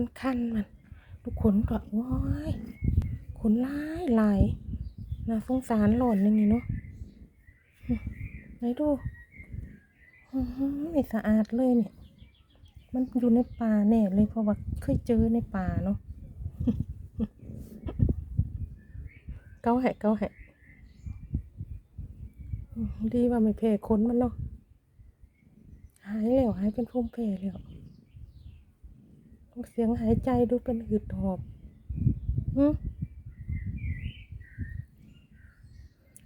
มันคันมันทุกขนก็ว้ายขนลายลายน่าสงสารหล่นอย่างนี้เนาะไหนดูอื้อหือไม่สะอาดเลยเนี่ย มันอยู่ในป่าแน่เลยเพราะว่าเคยเจอในป่าเนาะเก้าแหะเก้าแหะดีว่าไม่แพ้ขนมันเนาะหายแล้วหายเป็นภูมิแพ้แล้ว เสียงหายใจดูเป็นหืดหอบหืม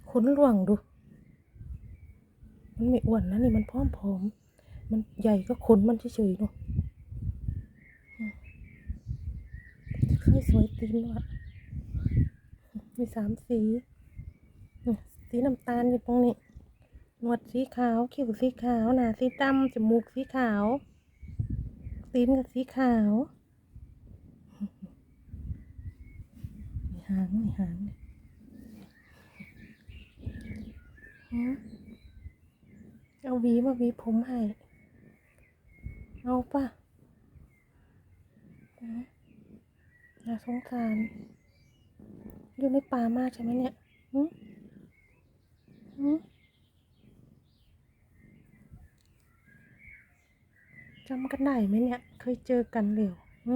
ขนหลวงดู มันไม่อ้วนนะนี่มันพร้อมๆมันใหญ่ก็ขนมันเฉยๆเนาะเคยสวยตีนว่ะมีสามสีสีน้ำตาลอยู่ตรงนี้ หนวดสีขาว คิ้วสีขาว หน้าสีดำจมูกสีขาว ตีนกับสีขาวมีหางมีหางเอาวีมาวีผมให้ เอาป่ะน่าสงสาร อยู่ในป่ามากใช่ไหมเนี่ยหืมหืม จำกันได้ไหมเนี่ย เคยเจอกันเร็วหื